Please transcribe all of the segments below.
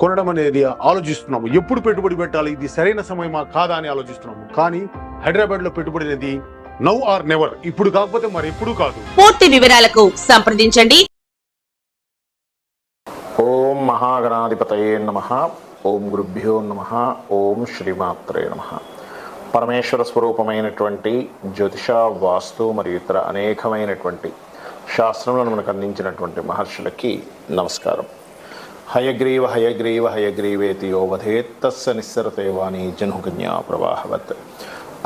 కొనడం అనేది ఆలోచిస్తున్నాము. ఎప్పుడు పెట్టుబడి పెట్టాలి? ఇది సరైన సమయమా? కాదా అని ఆలోచిస్తున్నాము. కానీ హైదరాబాద్లో పెట్టుబడి అనేది నౌ ఆర్ నెవర్. ఇప్పుడు కాకపోతే మరి ఎప్పుడు కాదు. పూర్తి వివరాలకు సంప్రదించండి. ఓం మహాగణాధిపతయే నమ. ఓం గురుభ్యో నమ. ఓం శ్రీమాత్రే నమ. పరమేశ్వర స్వరూపమైనటువంటి జ్యోతిష వాస్తు మరియు ఇతర అనేకమైనటువంటి శాస్త్రములను మనకు అందించినటువంటి మహర్షులకి నమస్కారం. హయగ్రీవ హయగ్రీవ హయగ్రీవేతి యో వధేత్తస్స నిస్సరతే వాణి జనుకన్యా ప్రవాహవత్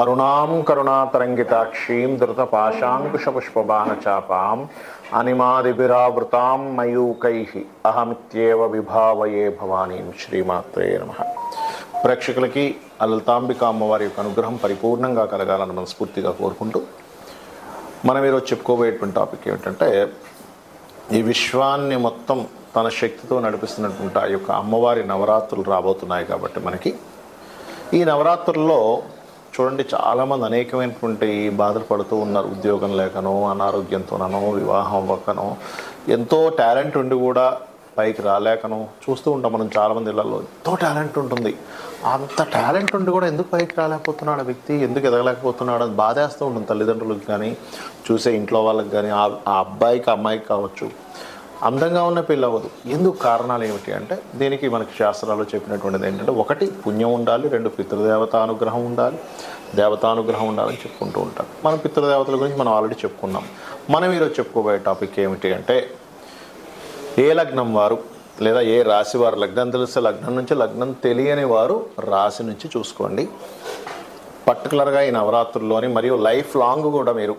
అరుణాం కరుణాతరంగితాక్షీం ధృతపాశాంకుశపుష్పబాణచాపాం అనిమాదిభిరావృతాం మయూకై అహమిత్యేవ విభావయే భవానీం శ్రీమాత్రే నమ. ప్రేక్షకులకి లలితాంబిక అమ్మవారి యొక్క అనుగ్రహం పరిపూర్ణంగా కలగాలని మనస్ఫూర్తిగా కోరుకుంటూ మనం ఈరోజు చెప్పుకోబోయేటువంటి టాపిక్ ఏమిటంటే ఈ విశ్వాన్ని మొత్తం తన శక్తితో నడిపిస్తున్నటువంటి ఆ యొక్క అమ్మవారి నవరాత్రులు రాబోతున్నాయి కాబట్టి మనకి. ఈ నవరాత్రుల్లో చూడండి చాలామంది అనేకమైనటువంటి బాధలు పడుతూ ఉన్నారు. ఉద్యోగం లేకనో అనారోగ్యంతోనో వివాహం అవ్వకనో ఎంతో టాలెంట్ ఉండి కూడా పైకి రాలేకనో చూస్తూ ఉంటాం మనం చాలామంది ఇళ్ళలో ఎంతో టాలెంట్ ఉంటుంది. అంత టాలెంట్ ఉండి కూడా ఎందుకు పైకి రాలేకపోతున్నాడు వ్యక్తి? ఎందుకు ఎదగలేకపోతున్నాడు? అని బాధేస్తూ ఉంటుంది తల్లిదండ్రులకు కానీ చూసే ఇంట్లో వాళ్ళకి కానీ ఆ ఆ అబ్బాయికి అమ్మాయికి కావచ్చు. అందంగా ఉన్న పెళ్ళి అవ్వదు ఎందుకు కారణాలు ఏమిటి అంటే దీనికి మనకి శాస్త్రాలు చెప్పినటువంటిది ఏంటంటే ఒకటి పుణ్యం ఉండాలి రెండు పితృదేవత అనుగ్రహం ఉండాలి దేవతానుగ్రహం ఉండాలని చెప్పుకుంటూ ఉంటాం. మనం పితృదేవతల గురించి మనం ఆల్రెడీ చెప్పుకున్నాం. మనం ఈరోజు చెప్పుకోబోయే టాపిక్ ఏమిటి అంటే ఏ లగ్నం వారు లేదా ఏ రాశి వారు లగ్నం తెలిస్తే లగ్నం నుంచి లగ్నం తెలియని వారు రాశి నుంచి చూసుకోండి. పర్టికులర్గా ఈ నవరాత్రుల్లోని మరియు లైఫ్ లాంగ్ కూడా మీరు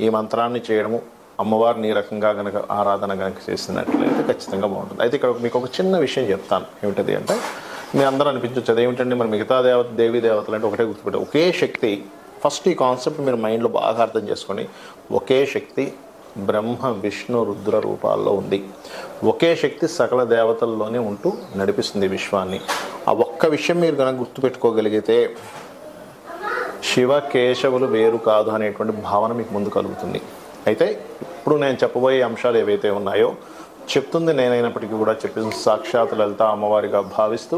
ఈ మంత్రాన్ని చేయడము అమ్మవారిని ఈ రకంగా గనక ఆరాధన కనుక చేసినట్లయితే ఖచ్చితంగా బాగుంటుంది. అయితే ఇక్కడ మీకు ఒక చిన్న విషయం చెప్తాను. ఏమిటది అంటే మీ అందరూ అనిపించవచ్చు అదేమిటండి మరి మిగతా దేవత దేవీ దేవతలు అంటే ఒకటే గుర్తుపెట్టే. ఒకే శక్తి ఫస్ట్ ఈ కాన్సెప్ట్ మీరు మైండ్లో బాగా అర్థం చేసుకొని ఒకే శక్తి బ్రహ్మ విష్ణు రుద్ర రూపాల్లో ఉంది. ఒకే శక్తి సకల దేవతల్లోనే ఉంటూ నడిపిస్తుంది విశ్వాన్ని. ఆ ఒక్క విషయం మీరు కనుక గుర్తుపెట్టుకోగలిగితే శివ కేశవులు వేరు కాదు అనేటువంటి భావన మీకు ముందు కలుగుతుంది. అయితే ఇప్పుడు నేను చెప్పబోయే అంశాలు ఏవైతే ఉన్నాయో చెప్తుంది నేనైనప్పటికీ కూడా చెప్పిన సాక్షాత్ లలిత అమ్మవారిగా భావిస్తూ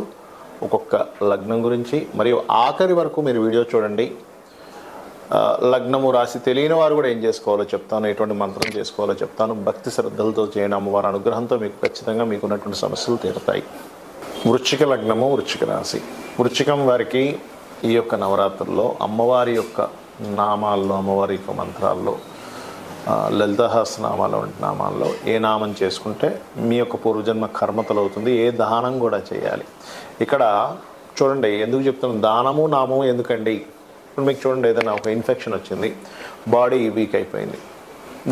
ఒక్కొక్క లగ్నం గురించి. మరియు ఆఖరి వరకు మీరు వీడియో చూడండి. లగ్నము రాసి తెలియని వారు కూడా ఏం చేసుకోవాలో చెప్తాను ఎటువంటి మంత్రం చేసుకోవాలో చెప్తాను. భక్తి శ్రద్ధలతో చేయని అమ్మవారి అనుగ్రహంతో మీకు ఖచ్చితంగా మీకు ఉన్నటువంటి సమస్యలు తీరుతాయి. వృచ్చిక లగ్నము వృచ్చిక రాశి. వృచ్చికం వారికి ఈ యొక్క నవరాత్రుల్లో అమ్మవారి యొక్క నామాల్లో అమ్మవారి యొక్క మంత్రాల్లో లలితహాస్ లలితహాసనామాల వంటి నామాల్లో ఏ నామం చేసుకుంటే మీ యొక్క పూర్వజన్మ కర్మతలు అవుతుంది ఏ దానం కూడా చేయాలి. ఇక్కడ చూడండి ఎందుకు చెప్తున్నాం దానము నామము ఎందుకండి? ఇప్పుడు మీకు చూడండి ఏదైనా ఒక ఇన్ఫెక్షన్ వచ్చింది బాడీ వీక్ అయిపోయింది.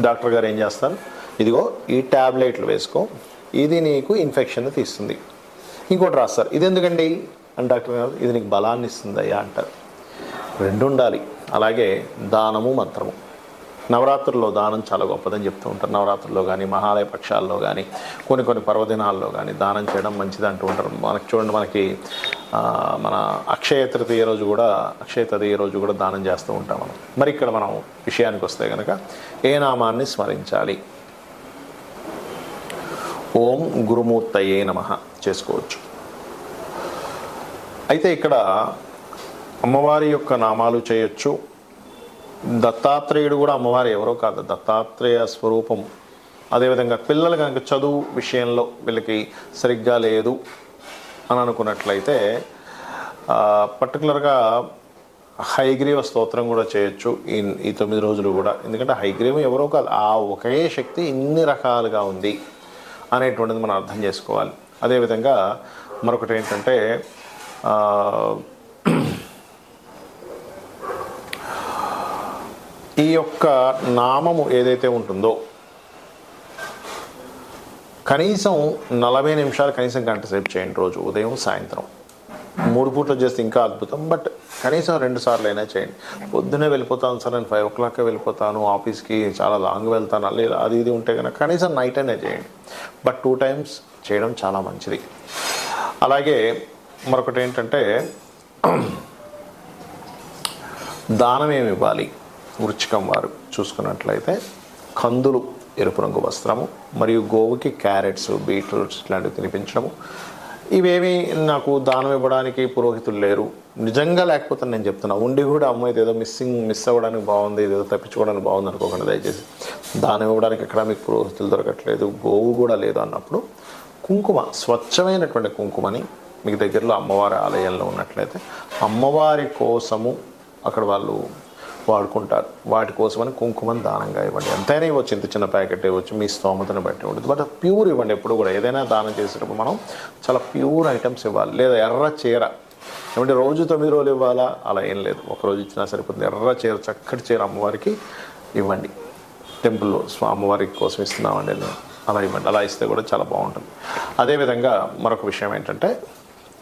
డాక్టర్ గారు ఏం చేస్తారు? ఇదిగో ఈ ట్యాబ్లెట్లు వేసుకో ఇది నీకు ఇన్ఫెక్షన్ తీస్తుంది. ఇంకోటి రాస్తారు ఇది ఎందుకండి? అని డాక్టర్ గారు ఇది నీకు బలాన్ని ఇస్తుంది అయ్యా అంటారు. రెండు ఉండాలి అలాగే దానము మంత్రము. నవరాత్రుల్లో దానం చాలా గొప్పదని చెప్తూ ఉంటారు. నవరాత్రుల్లో కానీ మహాలయ పక్షాల్లో కానీ కొన్ని కొన్ని పర్వదినాల్లో కానీ దానం చేయడం మంచిది అంటూ ఉంటారు. మనకి చూడండి మనకి మన అక్షయ తృతీయ రోజు కూడా అక్షయ తృతీయ రోజు కూడా దానం చేస్తూ ఉంటాం మనం. మరి ఇక్కడ మనం విషయానికి వస్తే కనుక ఏ నామాన్ని స్మరించాలి? ఓం గురుమూర్తయే నమ చేసుకోవచ్చు. అయితే ఇక్కడ అమ్మవారి యొక్క నామాలు చేయొచ్చు. దత్తాత్రేయుడు కూడా అమ్మవారు ఎవరో కాదు. దత్తాత్రేయ స్వరూపం. అదేవిధంగా పిల్లలు కనుక చదువు విషయంలో వీళ్ళకి సరిగ్గా లేదు అని అనుకున్నట్లయితే పర్టికులర్గా హైగ్రీవ స్తోత్రం కూడా చేయొచ్చు ఈ ఈ తొమ్మిది రోజులు కూడా. ఎందుకంటే హైగ్రీవం ఎవరో కాదు. ఆ ఒకే శక్తి ఇన్ని రకాలుగా ఉంది అనేటువంటిది మనం అర్థం చేసుకోవాలి. అదేవిధంగా మరొకటి ఏంటంటే ఈ యొక్క నామము ఏదైతే ఉంటుందో కనీసం నలభై నిమిషాలు కనీసం గంట సేపు చేయండి రోజు ఉదయం సాయంత్రం. మూడు పూట్లు చేస్తే ఇంకా అద్భుతం బట్ కనీసం రెండు సార్లు అయినా చేయండి. పొద్దునే వెళ్ళిపోతాను సార్ నేను ఫైవ్ ఓ క్లాక్ వెళ్ళిపోతాను ఆఫీస్కి చాలా లాంగ్ వెళ్తాను లేదా అది ఇది ఉంటే కనుక కనీసం నైట్ అయినా చేయండి. బట్ టూ టైమ్స్ చేయడం చాలా మంచిది. అలాగే మరొకటి ఏంటంటే దానం ఏమి ఇవ్వాలి? వృచ్చికం వారు చూసుకున్నట్లయితే కందులు ఎరుపు రంగు వస్త్రము మరియు గోవుకి క్యారెట్స్ బీట్రూట్స్ ఇట్లాంటివి తినిపించడము. ఇవేమి నాకు దానం ఇవ్వడానికి పురోహితులు లేరు. నిజంగా లేకపోతే నేను చెప్తున్నా ఉండి కూడా అమ్మ ఏదో మిస్సింగ్ మిస్ అవ్వడానికి బాగుంది ఏదో తప్పించుకోవడానికి బాగుంది అనుకోకుండా దయచేసి. దానం ఇవ్వడానికి ఎక్కడ మీకు పురోహితులు దొరకట్లేదు గోవు కూడా లేదు అన్నప్పుడు కుంకుమ స్వచ్ఛమైనటువంటి కుంకుమని మీకు దగ్గరలో అమ్మవారి ఆలయంలో ఉన్నట్లయితే అమ్మవారి కోసము అక్కడ వాళ్ళు వాడుకుంటారు. వాటి కోసమని కుంకుమని దానంగా ఇవ్వండి. ఎంతైనా ఇవ్వచ్చు. ఇంత చిన్న ప్యాకెట్ ఇవ్వచ్చు. మీ స్తోమతను బట్టి ఉంటుంది. బట్ ప్యూర్ ఇవ్వండి ఎప్పుడు కూడా. ఏదైనా దానం చేసేటప్పుడు మనం చాలా ప్యూర్ ఐటమ్స్ ఇవ్వాలి. లేదా ఎర్ర చీర. ఏమంటే రోజు తొమ్మిది రోజులు ఇవ్వాలా? అలా ఏం లేదు. ఒక రోజు ఇచ్చినా సరిపోతుంది. ఎర్ర చీర చక్కటి చీర అమ్మవారికి ఇవ్వండి. టెంపుల్లో స్వా- అమ్మవారి కోసం ఇస్తున్నామండి. అలా ఇవ్వండి. అలా ఇస్తే కూడా చాలా బాగుంటుంది. అదేవిధంగా మరొక విషయం ఏంటంటే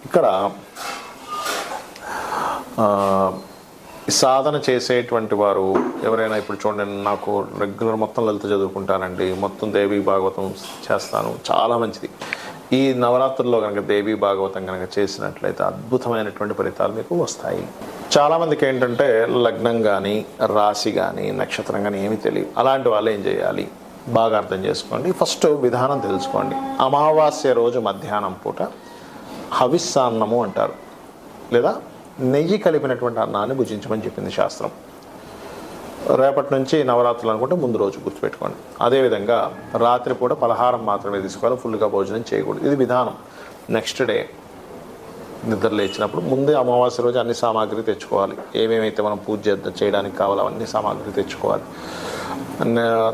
ఇక్కడ సాధన చేసేటువంటి వారు ఎవరైనా ఇప్పుడు చూడండి నాకు రెగ్యులర్ మొత్తం లలిత చదువుకుంటానండి. మొత్తం దేవి భాగవతం చేస్తాను. చాలా మంచిది. ఈ నవరాత్రుల్లో కనుక దేవి భాగవతం కనుక చేసినట్లయితే అద్భుతమైనటువంటి ఫలితాలు మీకు వస్తాయి. చాలామందికి ఏంటంటే లగ్నం కానీ రాశి కానీ నక్షత్రం కానీ ఏమీ తెలియదు. అలాంటి వాళ్ళు ఏం చేయాలి? బాగా అర్థం చేసుకోండి. ఫస్ట్ విధానం తెలుసుకోండి. అమావాస్య రోజు మధ్యాహ్నం పూట హవిస్సాన్నము అంటారు. లేదా నెయ్యి కలిపినటువంటి అన్నాన్ని భుజించమని చెప్పింది శాస్త్రం. రేపటి నుంచి నవరాత్రులు అనుకుంటే ముందు రోజు గుర్తుపెట్టుకోండి. అదేవిధంగా రాత్రిపూట పలహారం మాత్రమే తీసుకోవాలి ఫుల్గా భోజనం చేయకూడదు. ఇది విధానం. నెక్స్ట్ డే నిద్ర లేచినప్పుడు ముందే అమావాస్య రోజు అన్ని సామాగ్రి తెచ్చుకోవాలి. ఏమేమైతే మనం పూజ చేయడానికి కావాలో అన్ని సామాగ్రి తెచ్చుకోవాలి.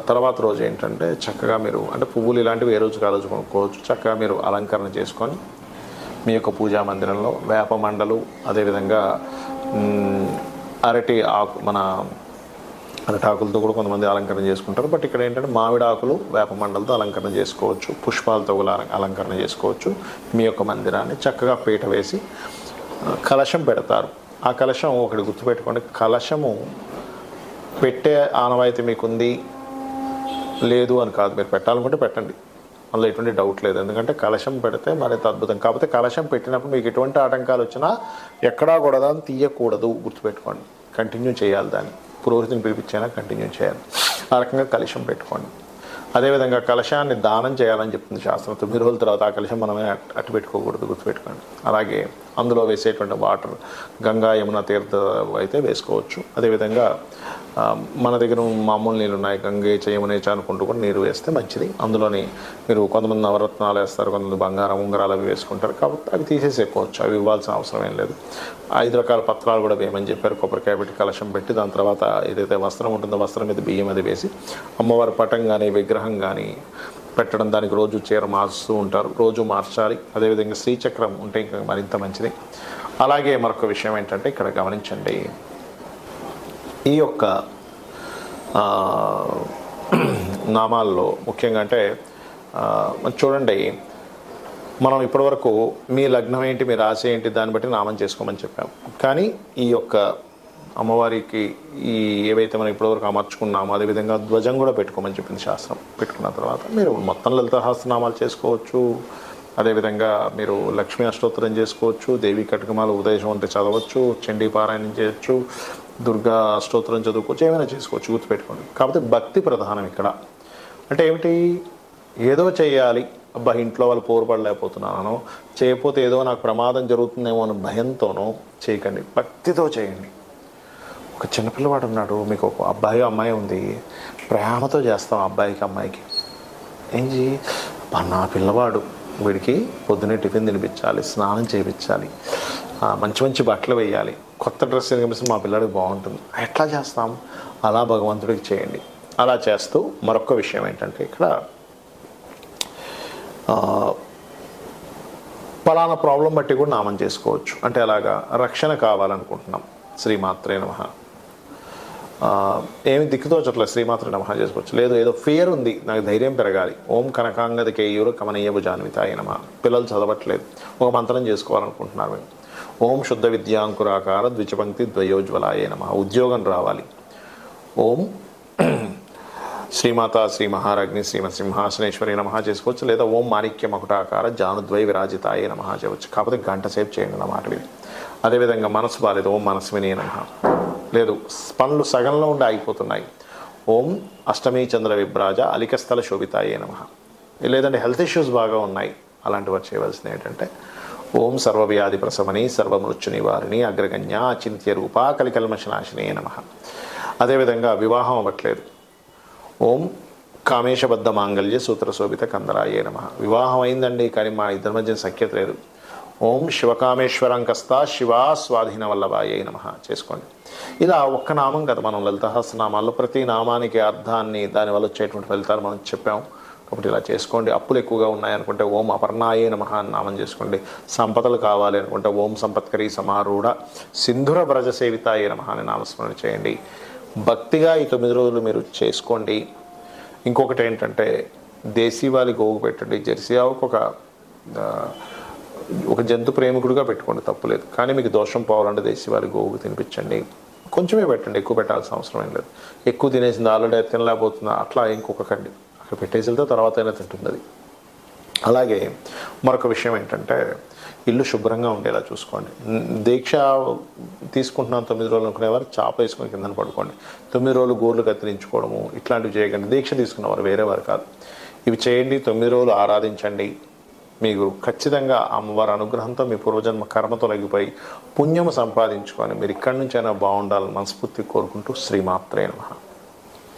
తర్వాత రోజు ఏంటంటే చక్కగా మీరు అంటే పువ్వులు ఇలాంటివి ఏ రోజుకి ఆ రోజు కొనుక్కోవచ్చు. చక్కగా మీరు అలంకరణ చేసుకొని మీ యొక్క పూజా మందిరంలో వేప మండలు అదేవిధంగా అరటి ఆకు మన అరటి ఆకులతో కూడా కొంతమంది అలంకరణ చేసుకుంటారు. బట్ ఇక్కడ ఏంటంటే మామిడి ఆకులు వేప మండలతో అలంకరణ చేసుకోవచ్చు పుష్పాలతో కూడా అలంకరణ చేసుకోవచ్చు. మీ యొక్క మందిరాన్ని చక్కగా పీట వేసి కలశం పెడతారు. ఆ కలశం ఒకటి గుర్తుపెట్టుకోండి. కలశము పెట్టే ఆనవాయితీ మీకుంది? లేదు అని కాదు. మీరు పెట్టాలనుకుంటే పెట్టండి. అందులో ఎటువంటి డౌట్ లేదు. ఎందుకంటే కలశం పెడితే మరింత అద్భుతం. కాకపోతే కలశం పెట్టినప్పుడు మీకు ఎటువంటి ఆటంకాలు వచ్చినా ఎక్కడా కూడా దాన్ని తీయకూడదు. గుర్తుపెట్టుకోండి. కంటిన్యూ చేయాలి దాన్ని. పురోహితుని పిలిపించైనా కంటిన్యూ చేయాలి. ఆ రకంగా కలశం పెట్టుకోండి. అదేవిధంగా కలశాన్ని దానం చేయాలని చెప్తుంది శాస్త్రం తొమ్మిది రోజుల తర్వాత ఆ కలశం మనమే అట్టు పెట్టుకోకూడదు. గుర్తుపెట్టుకోండి. అలాగే అందులో వేసేటువంటి వాటర్ గంగా యమున తీర్థ అయితే వేసుకోవచ్చు. అదేవిధంగా మన దగ్గర మామూలు నీళ్ళు ఉన్నాయి. గంగే చేయమనేచ అనుకుంటూ కూడా నీరు వేస్తే మంచిది. అందులోని మీరు కొంతమంది నవరత్నాలు వేస్తారు కొంతమంది బంగారం ఉంగరాలు అవి వేసుకుంటారు కాబట్టి అవి తీసేసేసుకోవచ్చు అవి ఇవ్వాల్సిన అవసరం ఏం లేదు. ఐదు రకాల పత్రాలు కూడా వేయమని చెప్పారు. కొబ్బరికాయ పెట్టి కలశం పెట్టి దాని తర్వాత ఏదైతే వస్త్రం ఉంటుందో వస్త్రం మీద బియ్యం అది వేసి అమ్మవారి పటం కానీ విగ్రహం కానీ పెట్టడం దానికి రోజు చీర మారుస్తూ ఉంటారు. రోజు మార్చాలి. అదేవిధంగా శ్రీచక్రం ఉంటే ఇంకా మరింత మంచిది. అలాగే మరొక విషయం ఏంటంటే ఇక్కడ గమనించండి. ఈ యొక్క నామాల్లో ముఖ్యంగా అంటే చూడండి మనం ఇప్పటివరకు మీ లగ్నం ఏంటి మీ రాశి ఏంటి దాన్ని బట్టి నామం చేసుకోమని చెప్పాం. కానీ ఈ యొక్క అమ్మవారికి ఈ ఏవైతే మనం ఇప్పటివరకు అమర్చుకున్నామో అదేవిధంగా ధ్వజం కూడా పెట్టుకోమని చెప్పింది శాస్త్రం పెట్టుకున్న తర్వాత మీరు మొత్తం లలిత సహస్రనామాలు చేసుకోవచ్చు. అదేవిధంగా మీరు లక్ష్మీ అష్టోత్తరం చేసుకోవచ్చు దేవి కటకమాల ఉదయం అంటే చదవచ్చు చండీ పారాయణం చేయొచ్చు దుర్గా అష్టోత్తరం చదువుకోవచ్చు ఏమైనా చేసుకోవచ్చు గుర్తుపెట్టుకోండి. కాకపోతే భక్తి ప్రధానం ఇక్కడ. అంటే ఏమిటి? ఏదో చేయాలి. అబ్బా ఇంట్లో వాళ్ళు పోరుపడలేకపోతున్నాను చేయకపోతే ఏదో నాకు ప్రమాదం జరుగుతుందేమో అని భయంతోనో చేయకండి. భక్తితో చేయండి. ఒక చిన్నపిల్లవాడు ఉన్నాడు మీకు ఒక అబ్బాయి అమ్మాయి ఉంది ప్రేమతో చేస్తాం అబ్బాయికి అమ్మాయికి. ఏం నా పిల్లవాడు వీడికి పొద్దున్నే టిఫిన్ తినిపించాలి స్నానం చేయించాలి మంచి మంచి బట్టలు వేయాలి కొత్త డ్రెస్ కనిపిస్తే మా పిల్లడికి బాగుంటుంది. ఎట్లా చేస్తాం? అలా భగవంతుడికి చేయండి. అలా చేస్తూ మరొక విషయం ఏంటంటే ఇక్కడ పలానా ప్రాబ్లం బట్టి కూడా నామం చేసుకోవచ్చు. అంటే అలాగా రక్షణ కావాలనుకుంటున్నాం. శ్రీమాత్రే నమ. ఏమి దిక్కుతోచట్లేదు శ్రీమాత్రే నమహ చేసుకోవచ్చు. లేదు ఏదో ఫియర్ ఉంది నాకు ధైర్యం పెరగాలి. ఓం కనకాంగది కేయూరు కమనీయపు భుజాన్వితాయ నమ. పిల్లలు చదవట్లేదు. ఒక మంత్రం చేసుకోవాలనుకుంటున్నారు మేము. ఓం శుద్ధ విద్యాంకురాకార ద్విచపంక్తి ద్వయోజ్వలాయ నమ. ఉద్యోగం రావాలి. ఓం శ్రీమాత శ్రీ మహారాజ్ని శ్రీమ సింహాసనేశ్వరి నమ చేసుకోవచ్చు. లేదా ఓం మాణిక్య మకుటాకార జానుద్వై విరాజితాయ నమ చేయవచ్చు. కాకపోతే గంట సేపు చేయండి అన్నమాట అదేవిధంగా మనసు బాలేదు. ఓం మనస్విని నమ. లేదు పనులు సగంలో ఉండి ఆగిపోతున్నాయి. ఓం అష్టమి చంద్ర విభ్రాజ అలికస్థల శోభితాయే నమ. లేదంటే హెల్త్ ఇష్యూస్ బాగా ఉన్నాయి. అలాంటి వారు చేయవలసింది ఏంటంటే ఓం సర్వవ్యాధి ప్రసమని సర్వమృత్యు నివారిణి అగ్రగణ్య అచింత్య రూప కలికల్మశనాశినే నమ. అదేవిధంగా వివాహం అవ్వట్లేదు. ఓం కామేశబద్ధ మాంగళ్య సూత్ర శోభిత కందరాయే నమ. వివాహం అయిందండి కానీ మా ఇద్దరి మధ్య సఖ్యత లేదు. ఓం శివకామేశ్వరం కస్త శివా స్వాధీన వల్లభాయ నమ. చేసుకోండి. ఇలా ఒక్క నామం కదా మనం లలితహాసనామాల్లో ప్రతి నామానికి అర్థాన్ని దానివల్ల వచ్చేటువంటి ఫలితాలు మనం చెప్పాం. కాబట్టి ఇలా చేసుకోండి. అప్పులు ఎక్కువగా ఉన్నాయనుకుంటే ఓం అపర్ణాయే నమ అని నామం చేసుకోండి. సంపదలు కావాలి అనుకుంటే ఓం సంపత్కరి సమారూఢ సింధుర బ్రజ సేవితాయే నమ అని నామస్మరణ చేయండి. భక్తిగా ఈ తొమ్మిది రోజులు మీరు చేసుకోండి. ఇంకొకటి ఏంటంటే దేశీవాలి గోవు పెట్టండి. జెర్సీ ఆవుకు ఒక ఒక జంతు ప్రేమికుడిగా పెట్టుకోండి తప్పులేదు. కానీ మీకు దోషం పోవాలంటే దేశీవాలి గోవుకు తినిపించండి. కొంచెమే పెట్టండి ఎక్కువ పెట్టాల్సిన అవసరం ఏం లేదు. ఎక్కువ తినేసింది ఆల్రెడీ తినలేకపోతుందా అట్లా ఇంకొకకండి అక్కడ పెట్టేసి వెళ్తే తర్వాత అయినా తింటుంది అది అలాగే మరొక విషయం ఏంటంటే ఇల్లు శుభ్రంగా ఉండేలా చూసుకోండి. దీక్ష తీసుకుంటున్నాం తొమ్మిది రోజులు అనుకునేవారు చాప వేసుకొని కిందన పడుకోండి. తొమ్మిది రోజులు గోర్లు కత్తిరించుకోవడము ఇట్లాంటివి చేయకండి. దీక్ష తీసుకున్నవారు వేరే వారు కాదు. ఇవి చేయండి తొమ్మిది రోజులు ఆరాధించండి. మీకు ఖచ్చితంగా అమ్మవారి అనుగ్రహంతో మీ పూర్వజన్మ కర్మ తొలగిపోయి పుణ్యము సంపాదించుకొని మీరు ఇక్కడి నుంచైనా బాగుండాలని మనస్ఫూర్తి కోరుకుంటూ శ్రీమాత్రే మహా